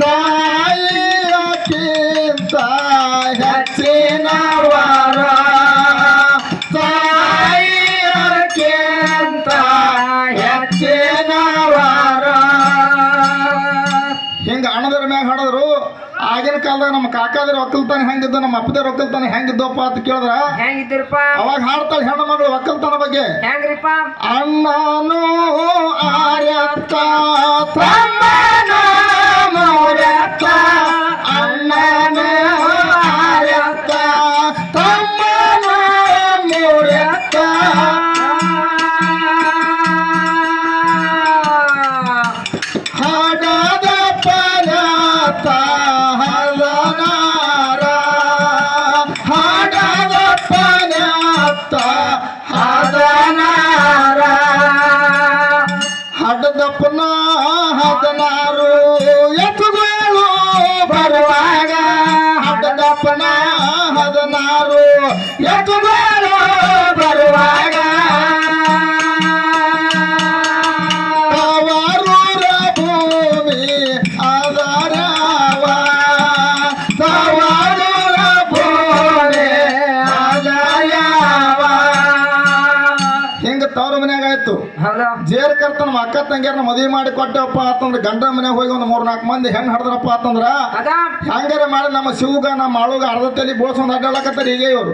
ತಾಯಿಯಕ್ಕಿಂತ ಹೆಚ್ಚಿನ ವರ. ತಾಯಿಯಕ್ಕಿಂತ ವಾರ. ಹಿಂಗ ಹಣದರ ಮ್ಯಾಗ ಹಾಡಿದ್ರು ಆಗಿನ ಕಾಲದಾಗ ನಮ್ಮ ಕಾಕಾದ್ರೆ ಒಕ್ಕಲ್ತಾನೆ ಹೆಂಗಿದ್ದು ನಮ್ಮ ಅಪ್ಪದರ ಒಕ್ಕಲ್ತಾನೆ ಹೆಂಗಿದ್ದಪ್ಪ ಅಂತ ಕೇಳಿದ್ರ? ಹೆಂಗಿದ್ದೀರಪ್ಪ? ಅವಾಗ ಹಾಡ್ತಾಳೆ ಹೆಣ್ಣು ಮಗಳು ಒಕ್ಕಲ್ತನ ಬಗ್ಗೆ. ಹೆಂಗ್ರಿಪ್ಪ? ಅಣ್ಣನು ಆರ್ಯತ್ತ ತಮ್ಮನ ಹದನಾರು. ಎತ್ತುಗಳು ಆಯ್ತು. ಜೇರ್ ಕರ್ತ ನಮ್ಮ ಅಕ್ಕ ತಂಗಿಯರ್ನ ಮದುವೆ ಮಾಡಿ ಕೊಟ್ಟಪ್ಪ ಅಂತಂದ್ರೆ ಗಂಡ ಮನೆ ಹೋಗಿ ಒಂದು ಮೂರ್ ನಾಲ್ಕು ಮಂದಿ ಹೆಂಗ್ ಹಡ್ದ್ರಪ್ಪ ಅಂತಂದ್ರ ಹೆಂಗಾರ ಮಾಡಿ ನಮ್ಮ ಶಿವಗ ನಮ್ಮ ಆಳುಗ ಅರ್ಧ ತಲೆ ಒಂದ್ ಅಡ್ಡಾಡಕತ್ತಾರ ಈಗ ಇವರು.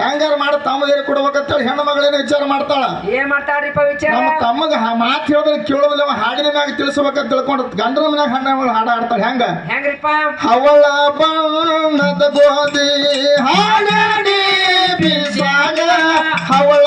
ಹೆಂಗಾರ ಮಾಡಿ ತಮ್ಮದೇರಿ ಕೊಡ್ಬೇಕಂತೇಳಿ ಹೆಣ್ಣು ಮಗಳೇನು ವಿಚಾರ ಮಾಡ್ತಾಳ. ಏನ್ ಮಾಡ್ತಾಳ್ರಿಪ್ಪ ವಿಚಾರ? ನಮ್ಮ ತಮ್ಮಗ ಮಾತು ಹೇಳಿದ್ರೆ ಕೇಳೋದಿಲ್ಲ ಹಾಡಿನ ಮ್ಯಾಗ ತಿಳಿಸ್ಬೇಕಂತ ತಿಳ್ಕೊಂಡು ಗಂಡನ ಮನ್ಯಾಗ ಹೆಣ್ಣ ಮಗಳು ಹಾಡ ಆಡ್ತಾಳೆ ಹೆಂಗ? ಹೆಂಗ್ರಿಪ್ಪ ಅವಳ ಬಣ್ಣದ ಗೋಧಿ ಹಾಡಾಡಿ ಬಿಸಾಗ ಅವಳ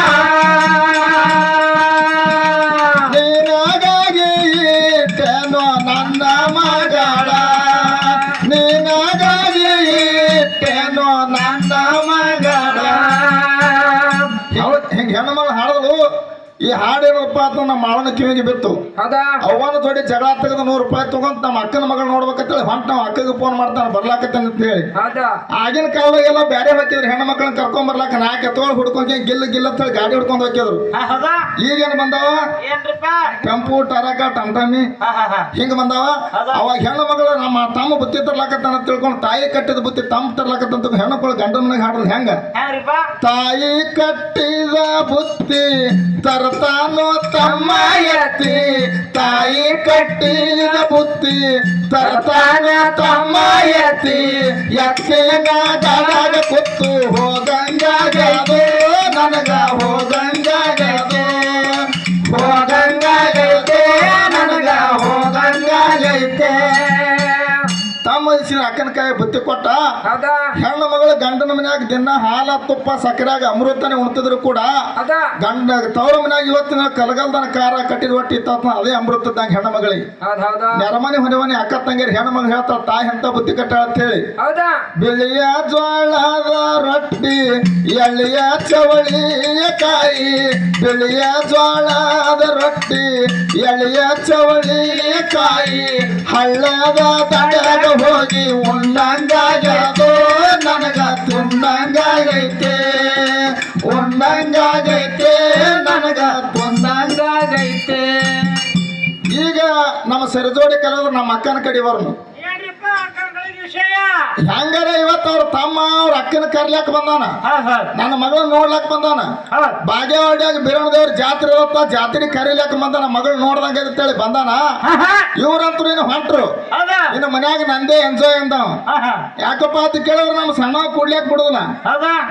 ನನ್ನ ಮಗಳ ಹೆಂಗೆ ಹೆಣ್ಣು ಮಗಳು ಹಾಡೋದು? ಈ ಹಾಡೇನಪ್ಪ ಅಂತ ನಮ್ಮ ಮಾವನ ಕಿವಿಗೆ ಬಿತ್ತು. ಹೌದಾ? ಅವನ ಜೋಡಿ ಜಗಳ ತೆಗೆದು ನೂರು ರೂಪಾಯಿ ತಗೊಂತ ನಮ್ಮ ಅಕ್ಕನ ಮಗಳು ನೋಡ್ಬೇಕಂತೇಳಿ ಹೊಂಟ ನಾವು ಅಕ್ಕಗೆ ಫೋನ್ ಮಾಡ್ತಾನೆ ಬರ್ಲಾಕತ್ತಾನ ಅಂತ ಹೇಳಿ. ಹೌದಾ? ಆಗಿನ ಕಾಲದಾಗೆಲ್ಲ ಬೇರೆ ಹಾಕಿದ್ರು ಹೆಣ್ಣು ಮಕ್ಕಳನ್ನ ಕರ್ಕೊಂಡ್ ಬರ್ಲಾಕ ನಾಲ್ಕು ಎತ್ತೋಳು ಹುಡ್ಕೊಂಡ್ ಗಿಲ್ಲ ಗಿಲ್ಲ ಅಂತ ಹೇಳಿ ಗಾಡಿ ಹುಡ್ಕೊಂಡ್ ಹೋಗಿದ್ರು ಈಗೇನು ಬಂದವ? ಟೆಂಪು ಟರಕ ಟಮ್ಟಮಿ. ಹಿಂಗ ಬಂದಾವ? ಅವಾಗ ಹೆಣ್ಣು ಮಗಳು ನಮ್ಮ ತಮ್ಮ ಬುತ್ತಿ ತರ್ಲಾಕತ್ತಾನ ಅಂತ ತಿಳ್ಕೊಂಡು ತಾಯಿ ಕಟ್ಟಿದ ಬುತ್ತಿ ತಮ್ಮ ತರ್ಲಾಕತ್ತಂತ ಹೆಣ್ಣು ಮಕ್ಕಳು ಗಂಡ ಮನೆಗೆ ಹಾಡೋದು ಹೆಂಗ? ತಾಯಿ ಕಟ್ಟಿದ ಬುತ್ತಿ ತರ್ತಾನೋ ತಮ್ಮ ತಾಯಿ ಕಟ್ಟಿದ ಬುತ್ತಿ ತರ್ತಾನ ತಮ್ಮ ಎತ್ತಿ ಎತ್ತಿನ ಕುತ್ತು. ಹೋಗಂಗ ನನಗ. ತಮ್ಮ ಬತ್ತಿ ಅಕ್ಕನ ಕಾಯಿ ಬುತ್ತಿ ಕೊಟ್ಟ ಹೆಣ್ಣು ಮಗಳು ಗಂಡನ ಮನ್ಯಾಗ ದಿನ ಹಾಲ ತುಪ್ಪ ಸಕ್ಕರೆಯಾಗ ಅಮೃತನೇ ಉಣ್ತಿದ್ರು ಕೂಡ ಗಂಡ ತವರ ಮನ್ಯಾಗ ಇವತ್ತಿನ ಕಲಗಲ್ದನ ಕಾರ ಕಟ್ಟಿದ ಹೊಟ್ಟಿ ಇತ್ತ ಅದೇ ಅಮೃತದಂಗ ಹೆಣ್ಣು ಮಗಳಿಗೆ. ನೆರಮನೆ ಹೊರಮನೆ ಅಕ್ಕ ತಂಗಿ ಹೆಣ್ಣು ಮಗಳು ಹೇಳ್ತಾಳ ತಾಯಿ ಹೆಂತ ಬುದ್ಧಿ ಕಟ್ಟಾಳ ಅಂತ ಹೇಳಿ. ಬಿಳಿಯ ಜ್ವಾಳದ ರೊಟ್ಟಿ ಎಳ್ಳಿಯ ಚವಳಿಯ ಕಾಯಿ ಬಿಳಿಯ ಜ್ವಾಳದ ರೊಟ್ಟಿ ಎಳೆಯ ಚವಳಿಯ ಕಾಯಿ ಹಳ್ಳದ ದಂಡಗ ಹೋಗಿ ಉಣ್ಣಂಗಾಗದು ನನಗ ತುಂಡಂಗಾಗೈತೆ. ಉಣ್ಣಂಗಾಗೈತೆ ನನಗ ತುಂಡಂಗಾಗೈತೆ. ಈಗ ನಮ್ಮ ಸರಿಜೋಡಿ ಕರೆದ್ರು ನಮ್ಮ ಅಕ್ಕನ ಕಡೆ ಬರ್ನು ಏನ್ರಿಪ್ಪ ಅಕ್ಕಗಳಿಗೆ ವಿಷಯ? ಹೆಂಗಾರ ಇವತ್ತು ಅವ್ರ ತಮ್ಮ ಅವ್ರ ಅಕ್ಕನ ಕರ್ಲಾಕ್ ಬಂದಾನ? ನನ್ನ ಮಗಳನ್ನ ನೋಡ್ಲಾಕ್ ಬಂದಾನ? ಬಾಗೇವಾಡಿಯಾಗ ಬೀರಣ ದೇವ್ರ ಜಾತ್ರೆ ಇರತ್ತ ಜಾತ್ರೆ ಕರೀಲಾಕ ಬಂದಾನ? ಮಗಳು ನೋಡ್ದಂಗ ಅಂತೇಳಿ ಬಂದಾನ? ಹಾ ಹಾ ಹೊಟ್ಟರು ಹೊಂಟ್ರು. ಇನ್ನು ಮನ್ಯಾಗ ನಂದೇ ಎಂಜಾಯ್ ಅಂದವ. ಯಾಕಪ್ಪ ಅಂತ ಕೇಳಿದ್ರೆ ನಮ್ಮ ಸಣ್ಣ ಕೂಡ್ಲಾಕ ಬಿಡುದಿಲ್ಲ.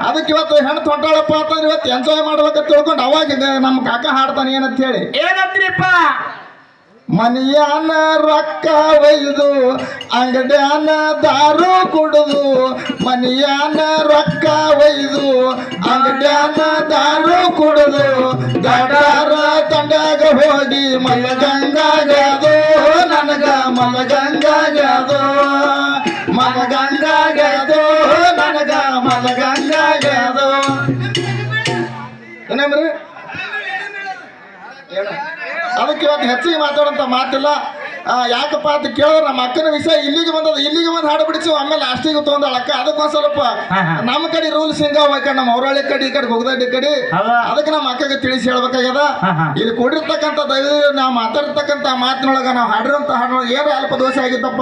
ಅದಕ್ಕೆ ಇವತ್ತು ಹೆಣ್ಣು ತೊಂಟಾಳಪ್ಪ ಅಂತಂದ್ರೆ ಇವತ್ತು ಎಂಜಾಯ್ ಮಾಡ್ಬೇಕಂತ ತಿಳ್ಕೊಂಡು ಅವಾಗ ನಮ್ಮ ಕಾಕ ಹಾಡ್ತಾನೆ ಏನಂತ ಹೇಳಿ. ಏನಂತ್ರಿಪ್ಪ ಮನಿಯಾನ ರೊಕ್ಕ ಒಯ್ದು ಅಂಗಡ್ಯಾನ ದಾರು ಕುಡುದು ಮನಿಯಾನ ರೊಕ್ಕ ಒಯ್ದು ಅಂಗಡ್ಯಾನ ದಾರು ಕುಡುದು ಗಡಾರ ತಂಡಾಗ ಹೋಗಿ ನನಗ ಮಲಗಂಗಾಗ್ಯದೋ ಮಲಗಂಗಾಗ್ಯದೋ ನನಗ ಮಲಗಂಗಾಗ್ಯದೋ ಏನೇನ್ರಿ ಏನ? ಅದಕ್ಕೆ ಇವತ್ತು ಹೆಚ್ಚಿಗೆ ಮಾತಾಡೋಂಥ ಮಾತಿಲ್ಲ. ಯಾಕಪ್ಪ ಅಂತ ಕೇಳಿದ್ರೆ ನಮ್ಮ ಅಕ್ಕನ ವಿಷಯ ಇಲ್ಲಿಗೆ ಬಂದದ ಇಲ್ಲಿಗೆ ಬಂದು ಹಾಡು ಬಿಡಿಸು ಆಮೇಲೆ ಲಾಸ್ಟಿಗೆ ತೊಗೊಂಡಾಳ ಅಕ್ಕ ಅದಕ್ಕೊಂದ್ ಸ್ವಲ್ಪ. ನಮ್ಮ ಕಡೆ ರೂಲ್ಸ್ ಹಿಂಗ ನಮ್ಮ ಔರಾಳಿ ಕಡೆ ಈ ಕಡೆ ಹೋಗದಾಡಿ ಕಡೆ? ಅದಕ್ಕೆ ನಮ್ಮ ಅಕ್ಕಗೆ ತಿಳಿಸಿ ಹೇಳ್ಬೇಕಾಗ್ಯದ. ಇಲ್ಲಿ ಕೊಡಿರ್ತಕ್ಕಂಥ ದೈವ ನಾವು ಮಾತಾಡಿರ್ತಕ್ಕಂಥ ಮಾತಿನೊಳಗ ನಾವು ಹಾಡಿರೋಂಥ ಹಾಡಿನೊಳಗೆ ಏನು ಅಲ್ಪ ದೋಷ ಆಗಿತ್ತಪ್ಪ